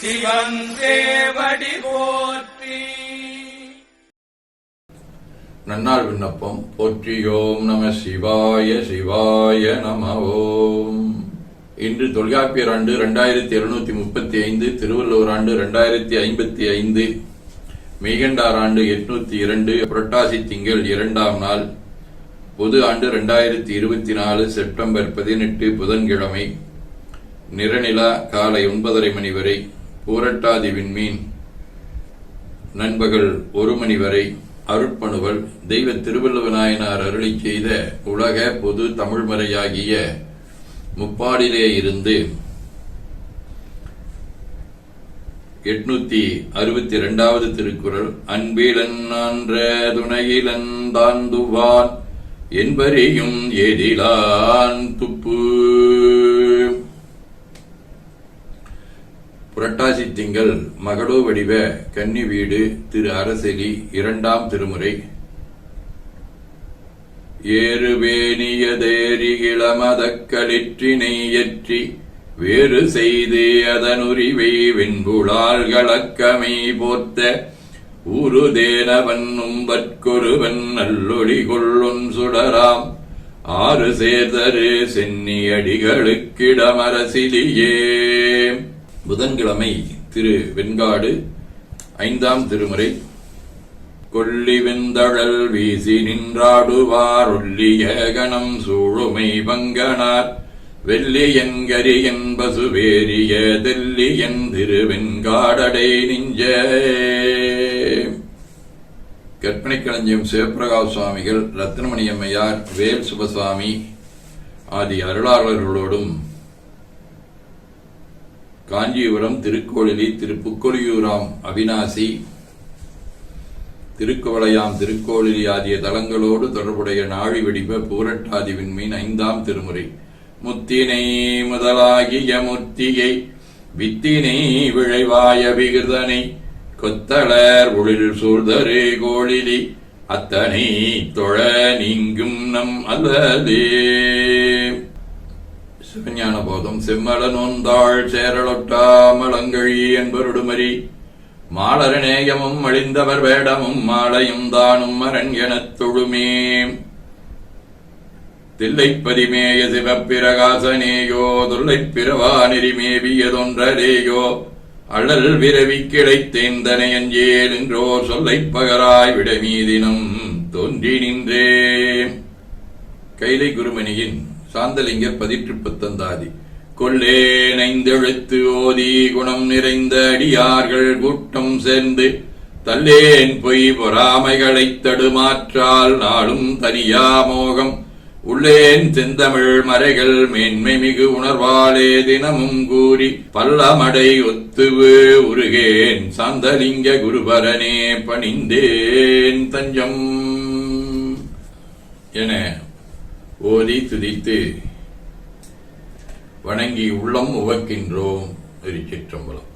சிவன் சேவடி போற்றி. நன்னாள் விண்ணப்பம். போற்றியோம் நம சிவாய சிவாய நம ஓம் இன்று தொல்காப்பியர் ஆண்டு ரெண்டாயிரத்தி இருநூத்தி முப்பத்தி ஐந்து திருவள்ளுவர் ஆண்டு ரெண்டாயிரத்தி ஐம்பத்தி ஐந்து மெய்கண்டார் ஆண்டு எட்நூத்தி இரண்டு புரட்டாசி திங்கள் இரண்டாம் நாள் பொது ஆண்டு ரெண்டாயிரத்தி இருபத்தி நாலு செப்டம்பர் பதினெட்டு புதன்கிழமை நிறநிலா காலை ஒன்பதரை மணி வரை. பூரட்டாதி விண்மீன் நண்பகல் ஒரு மணி வரை அருட்பணுவல். தெய்வ திருவள்ளுவநாயனார் அருளி செய்த உலக பொது தமிழ்மறையாகிய முப்பாடிலே இருந்து எட்நூத்தி அறுபத்தி இரண்டாவது திருக்குறள். அன்பிலன் அன்ற துணையிலன் தாந்துவான் என்பரியும் எதிலான் துப்பு. புரட்டாசி திங்கள் மகளோ வடிவ கன்னி வீடு திரு அரசெலி இரண்டாம் திருமுறை. ஏறுவேணியதேறி இளமதக்களிற்றினை ஏற்றி வேறு செய்து அதனுரிவை வெண்புலால் கலக்கமை போர்த்த ஊருதேனவன் உம்பற்கொருவன் நல்லொடி கொள்ளும் சுடராம். ஆறு சேதரு சென்னி அடிகளுக்கிடமரசிலியே. புதன்கிழமை திரு வெண்காடு ஐந்தாம் திருமுறை. கொல்லி வெந்தழல் வீசி நின்றாடுவார் ஒல்லிய கணம் சூழுமை பங்கனார். வெள்ளியன் கரியன் தெல்லி என் திருவெண்காடடை நிஞ்ச. கற்பனை களஞ்சியம் சிவபிரகாஷ் சுவாமிகள் ரத்னமணி அம்மையார் வேல் சுபசாமி ஆதி அருளாளர்களோடும் காஞ்சிபுரம் திருக்கோளிலி திருப்புக்கொலியூராம் அவினாசி திருக்குவளையாம் திருக்கோளிலி ஆகிய தலங்களோடு தொடர்புடைய நாழி வெடிப பூரட்டாதி விண்மீன் ஐந்தாம் திருமுறை. முத்தினை முதலாகிய முத்தியை வித்தினை விழைவாய விகிருதனை கொத்தளர் ஒளில் சூழ்தரே கோழிலி அத்தனை தொழ நீங்கும் நம் அல்லதே. சிவஞான போதம் செம்மல சேரலொட்டா மலங்கழி என்பருடுமரி மாலர நேயமும் அழிந்தவர் வேடமும் மாலையும் தானும் மரண் எனத் தொழுமே. தில்லைப்பதிமேய சிவப்பிரகாசனேயோ துல்லைப்பிரவா நெறிமேவியதொன்றரேயோ அழல் விரவி கிடைத்தேந்தனை நின்றோ என்றோ சொல்லைப் பகராய் விடமீதினம் தோன்றி நின்றே கைலை குருமணியின் சாந்தலிங்கர் பதிற்று பத்தந்தாதி கொள்ளேனைந்தெழுத்து ஓதி குணம் நிறைந்த அடியார்கள் கூட்டம் சேர்ந்து தல்லேன் பொய் பொறாமைகளைத் தடுமாற்றால் நாளும் தனியா மோகம். உள்ளேன் செந்தமிழ் மறைகள் மேன்மை மிகு உணர்வாளே தினமும் கூறி பல்லமடை ஒத்துவு உருகேன் சாந்தலிங்க குருபரனே பணிந்தேன் தஞ்சம். என ஓதி துதித்து வணங்கி உள்ளம் உவக்கின்றோம் திருச்சிற்றம்பலம்